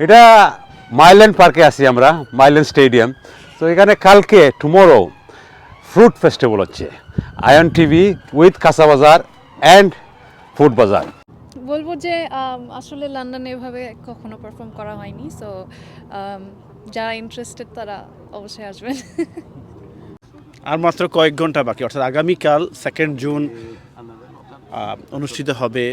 এটা মাইল্যান্ড পার্কে আছি আমরা মাইল্যান্ড স্টেডিয়াম তো এখানে কালকে টুমোরো ফ্রুট ফেস্টিভ্যাল হচ্ছে। আয়ন টিভি উইথ কাঁচা বাজার অ্যান্ড ফুড বাজার বলব যে আসলে লন্ডনে এভাবে কখনো পারফর্ম করা হয়নি। সো যারা ইন্টারেস্টেড তারা অবশ্যই আসবেন। আর মাত্র কয়েক ঘণ্টা বাকি অর্থাৎ আগামীকাল সেকেন্ড জুন অনুষ্ঠিত হবে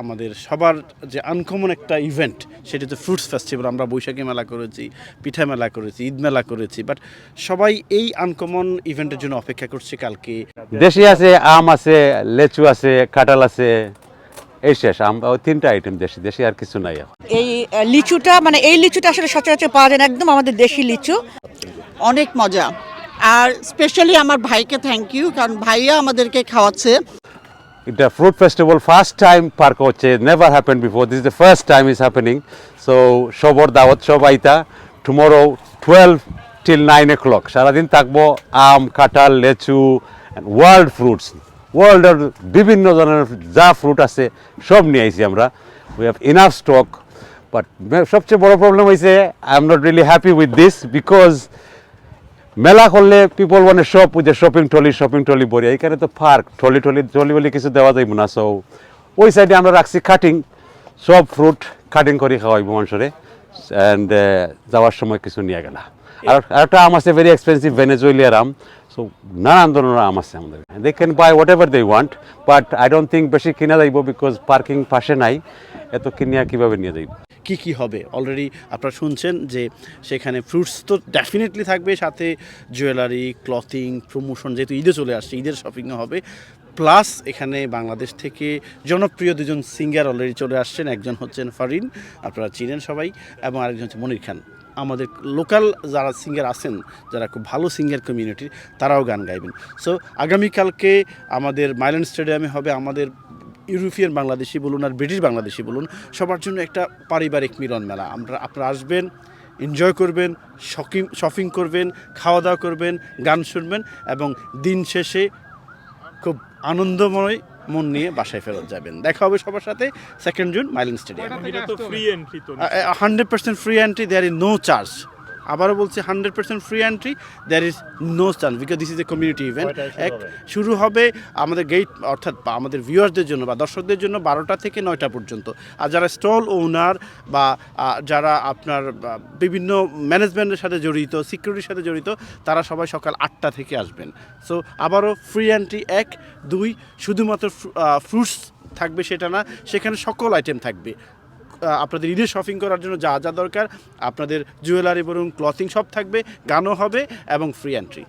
আমাদের সবার যে আনকমন একটা ইভেন্ট সেটা হচ্ছে ফ্রুটস ফেস্টিভ্যাল আমরা বৈশাখী মেলা করেছি পিঠা মেলা করেছি ঈদ মেলা করেছি বাট সবাই এই আনকমন ইভেন্টের জন্য অপেক্ষা করছে কালকে। দেশি আছে আম আছে লেচু আছে কাঁঠাল আছে এই শেষ। আম ওই তিনটা আইটেম দেশি দেশি আর কিছু নাই এই লিচুটা মানে এই লিচুটা আসলে সচরাচর পাওয়া যায় না একদম আমাদের দেশি লিচু। অনেক মজা। আর স্পেশালি আমার ভাইকে থ্যাংক ইউ কারণ ভাইয়া আমাদেরকে খাওয়াচ্ছে। এটা fruit festival first time park হচ্ছে never happen before this the first time is happening so সবর দাওয়াত সব আইতা tomorrow twelve till nine o'clock সারাদিন থাকব আম, কাঁঠাল, লেচু ওয়ার্ল্ড ফ্রুটস ওয়ার্ল্ডের বিভিন্ন ধরনের যা ফ্রুট আছে, সব নিয়ে আইছি আমরা। We have enough stock but সবচেয়ে বড় প্রবলেম হয়েছে I am not really happy with this because মেলা করলে পিপল মানে সব যে শপিং ট্রলি শপিং ট্রলি বড়ি এখানে তো পার্ক ট্রলি ট্রলি ট্রলি বলে কিছু দেওয়া যাইব না সো ওই সাইডে আমরা রাখছি কাটিং সব ফ্রুট কাটিং করে খাওয়াইব মানুষরে অ্যান্ড যাওয়ার সময় কিছু নিয়ে গেলা। আর একটা আম আছে ভেরি এক্সপেন্সিভ ভেনেজুয়েলিয়ার আম সো নানান ধরনের আম আছে আমাদের they can buy whatever they want but I don't think বেশি কিনা যাইব বিকজ পার্কিং পাশে নাই, এত কিনিয়া কীভাবে নিয়ে যাইব? কি কি হবে? অলরেডি আপনারা শুনছেন যে সেখানে ফ্রুটস তো ডেফিনেটলি থাকবে, সাথে জুয়েলারি ক্লথিং প্রমোশন যেহেতু ঈদে চলে আসছে, ঈদের শপিংও হবে। প্লাস এখানে বাংলাদেশ থেকে জনপ্রিয় দুজন সিঙ্গার অলরেডি চলে আসছেন, একজন হচ্ছেন ফারিন আপনারা চিনেন সবাই, এবং আরেকজন হচ্ছে মনির খান। আমাদের লোকাল যারা সিঙ্গার আছেন, যারা খুব ভালো সিঙ্গার কমিউনিটির তারাও গান গাইবেন। সো আগামীকালকে আমাদের মাইল্যান্ড স্টেডিয়ামে হবে আমাদের ইউরোপিয়ান বাংলাদেশি বলুন আর ব্রিটিশ বাংলাদেশি বলুন সবার জন্য একটা পারিবারিক মিলন মেলা। আমরা আপনারা আসবেন এনজয় করবেন শপিং শপিং করবেন খাওয়া দাওয়া করবেন গান শুনবেন এবং দিন শেষে খুব আনন্দময় মন নিয়ে বাসায় ফেরত যাবেন। দেখা হবে সবার সাথে সেকেন্ড জুন মাইলিং স্টেডিয়াম এটা তো free entry hundred percent free entry there is no charge আবারও বলছি hundred percent free entry there is no charge because this is a community event এক শুরু হবে আমাদের গেট অর্থাৎ আমাদের ভিউয়ার্সদের জন্য বা দর্শকদের জন্য বারোটা থেকে নয়টা পর্যন্ত। আর যারা স্টল ওনার বা যারা আপনার বিভিন্ন ম্যানেজমেন্টের সাথে জড়িত সিকিউরিটির সাথে জড়িত তারা সবাই সকাল আটটা থেকে আসবেন। সো আবারও ফ্রি এন্ট্রি এক দুই শুধুমাত্র ফ্রুটস থাকবে সেটা না সেখানে সকল আইটেম থাকবে। আপনাদের ঈদের শপিং করার জন্য যা যা দরকার, আপনাদের জুয়েলারি বলুন ক্লথিং সব থাকবে, গানও হবে এবং ফ্রি এন্ট্রি